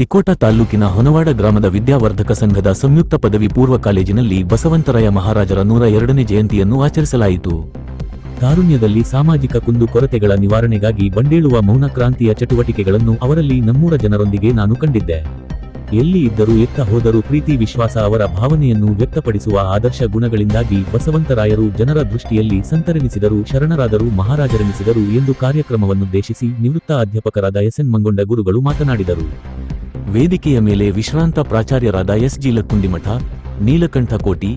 ತಿಕೋಟ ತಾಲ್ಲೂಕಿನ ಹೊನವಾಡ ಗ್ರಾಮದ ವಿದ್ಯಾವರ್ಧಕ ಸಂಘದ ಸಂಯುಕ್ತ ಪದವಿ ಪೂರ್ವ ಕಾಲೇಜಿನಲ್ಲಿ ಬಸವಂತರಾಯ ಮಹಾರಾಜರ ನೂರ ಎರಡನೇ ಜಯಂತಿಯನ್ನು ಆಚರಿಸಲಾಯಿತು. ಕಾರುಣ್ಯದಲ್ಲಿ ಸಾಮಾಜಿಕ ಕುಂದು ಕೊರತೆಗಳ ನಿವಾರಣೆಗಾಗಿ ಬಂಡೇಳುವ ಮೌನ ಕ್ರಾಂತಿಯ ಚಟುವಟಿಕೆಗಳನ್ನು ಅವರಲ್ಲಿ ನಮ್ಮೂರ ಜನರೊಂದಿಗೆ ನಾನು ಕಂಡಿದ್ದೆ. ಎಲ್ಲಿ ಇದ್ದರೂ ಎತ್ತ ಹೋದರೂ ಪ್ರೀತಿ ವಿಶ್ವಾಸ ಅವರ ಭಾವನೆಯನ್ನು ವ್ಯಕ್ತಪಡಿಸುವ ಆದರ್ಶ ಗುಣಗಳಿಂದಾಗಿ ಬಸವಂತರಾಯರು ಜನರ ದೃಷ್ಟಿಯಲ್ಲಿ ಸಂತರೆನಿಸಿದರು, ಶರಣರಾದರು, ಮಹಾರಾಜರೆನಿಸಿದರು ಎಂದು ಕಾರ್ಯಕ್ರಮವನ್ನುದ್ದೇಶಿಸಿ ನಿವೃತ್ತ ಅಧ್ಯಾಪಕರಾದ ಎಸ್ಎನ್ ಮಂಗೊಂಡ ಗುರುಗಳು ಮಾತನಾಡಿದರು. ವೇದಿಕೆಯ ಮೇಲೆ ವಿಶ್ರಾಂತ ಪ್ರಾಚಾರ್ಯರಾದ ಎಸ್ ಜಿ ಲಕ್ಕುಂಡಿಮಠ ನೀಲಕಂಠ ಕೋಟಿ,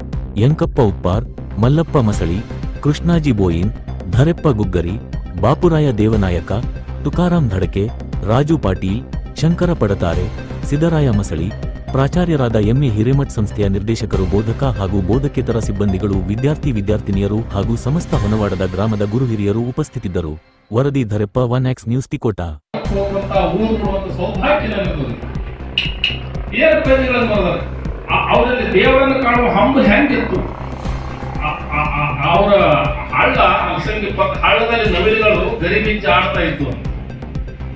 ಯಂಕಪ್ಪ ಉಪ್ಪಾರ್, ಮಲ್ಲಪ್ಪ ಮಸಳಿ, ಕೃಷ್ಣಾಜಿ ಬೋಯಿನ್, ಧರೆಪ್ಪ ಗುಗ್ಗರಿ, ಬಾಪುರಾಯ ದೇವನಾಯಕ, ತುಕಾರಾಂ ಧಡಕೆ, ರಾಜು ಪಾಟೀಲ್, ಶಂಕರ ಪಡತಾರೆ, ಸಿದ್ದರಾಯ ಮಸಳಿ, ಪ್ರಾಚಾರ್ಯರಾದ ಎಂಎ ಹಿರೇಮಠ್ ಸಂಸ್ಥೆಯ ನಿರ್ದೇಶಕರು ಬೋಧಕ ಹಾಗೂ ಬೋಧಕೇತರ ಸಿಬ್ಬಂದಿಗಳು, ವಿದ್ಯಾರ್ಥಿ ವಿದ್ಯಾರ್ಥಿನಿಯರು ಹಾಗೂ ಸಮಸ್ತ ಹೊನವಾಡದ ಗ್ರಾಮದ ಗುರು ಹಿರಿಯರು ಉಪಸ್ಥಿತಿದ್ದರು. ವರದಿ Dhareppa, one ox news, Tikota. ಏನು ಪ್ರಜೆಗಳನ್ನು ಬರೆದಾರೆ ಅವರಲ್ಲಿ ದೇವರನ್ನು ಕಾಣುವ ಹಂಬು ಹೆಂಗಿತ್ತು? ಅವರ ಹಳ್ಳ ಪಕ್ಕ ಹಳ್ಳದಲ್ಲಿ ನವಿಲುಗಳು ಗರಿಬಿಚ್ಚಿ ಆಡ್ತಾ ಇತ್ತು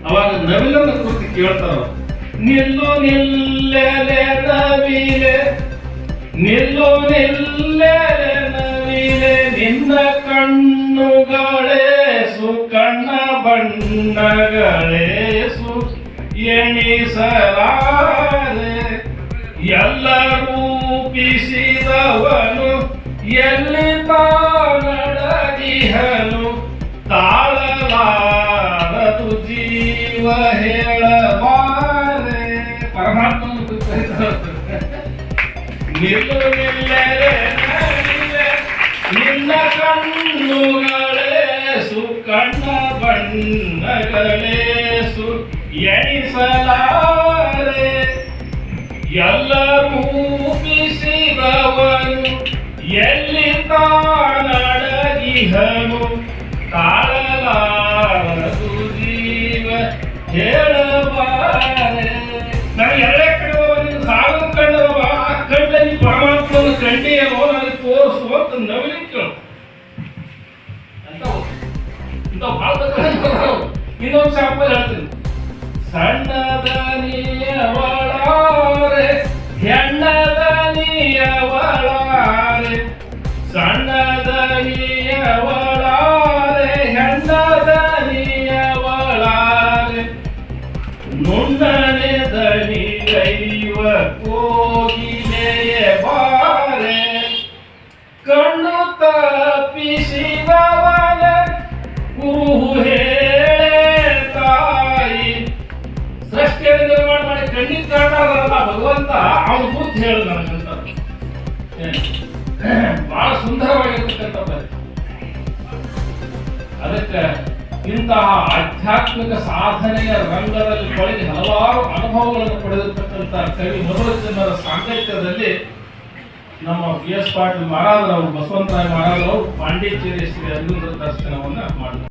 ಅವಾಗ ನವಿಲನ್ನು ಕುರಿತು ಕೇಳ್ತಾರ. ನಿಲ್ಲು ನಿಲ್ಲೆಲೆ ನವಿಲೆ, ನಿಲ್ಲು ನಿಲ್ಲೆಲೆ ನವಿಲೆ, ನಿನ್ನ ಸುಕಣ್ಣ ಬಣ್ಣಗಳೇ ಬಣ್ಣಗಳೇಸು ಎಣಿಸಲಾರೆ. ಎಲ್ಲ ರೂಪಿಸಿದವನು ಎಲ್ಲಿ ತಾನಡಗಿಹನು? ತಾಳಲಾರದು ಜೀವ ಹೇಳಬಾರೆ. ಪರಮಾತ್ಮ. ನಿಲ್ಲು ನಿಲ್ಲರೆ ನಿನ್ನ ಕಣ್ಣುಗಳೇ ಸುಕಣ್ಣ ಬಣ್ಣಗಳೇ ಬಣ್ಣಗಳೇಸು. ಎಣಿಸಲಾರೆ ಎಲ್ಲ ರೂಪಿಸಿದವನು ಎಲ್ಲಿ ತಾನಡಗಿಹನು ತಾಳಲಾರದು ಜೀವ ಹೇಳಬಾರೆ ನಾನು ಎರಡೇ ಕಡೆ ಸಾಗು ಕಂಡವ ಆ ಕಂಡಲ್ಲಿ ಪರಮಾತ್ಮನ ಕಂಡಿಯೋ ನನಗೆ ತೋರಿಸು ಅಂತ ನವಲಿಕ್ಕೆ ಅಂತ ಭಾಳ ಇನ್ನೊಂದು ಶಾಂಪಲ್ ಹೇಳ್ತೀನಿ. ಸಣ್ಣದನಿಯವಳಾರೆ ಹೆಣ್ಣದನಿಯವಳಾರೆ ಸಣ್ಣದನಿಯವಳಾರೆ ಹೆಣ್ಣದನಿಯವಳಾರೆ ನುಣ್ಣನೆ ದನಿ ಕೈವ ಕೋಗಿಲೆಯ ಬಾರೆ. ಕಣ್ಣು ತಪ್ಪಿಸಿದವನ ನಿರ್ಮಾಣ ಕಾರಣ ಭಗವಂತ ಅವನ ಬುದ್ಧಿ ಹೇಳು ನನಗಂತ ಬಹಳ ಸುಂದರವಾಗಿರ್ತಕ್ಕಂಥ. ಅದಕ್ಕೆ ಇಂತಹ ಆಧ್ಯಾತ್ಮಿಕ ಸಾಧನೆಯ ರಂಗದಲ್ಲಿ ಪಡೆದು ಹಲವಾರು ಅನುಭವಗಳನ್ನು ಪಡೆದಿರ್ತಕ್ಕಂಥ ಕವಿ ಮನೋರಂಜನರ ಸಾಂಗತ್ಯದಲ್ಲಿ ನಮ್ಮ ಬಿ ಎಸ್ ಪಾಟೀಲ್ ಮಹಾರಾಜರವರು, ಬಸವಂತರಾಯ ಮಹಾರಾಜರವರು, ಪಾಂಡಿಚೇರಿ ಶ್ರೀ ಅರವಿಂದ ದರ್ಶನವನ್ನು ಮಾಡಿದರು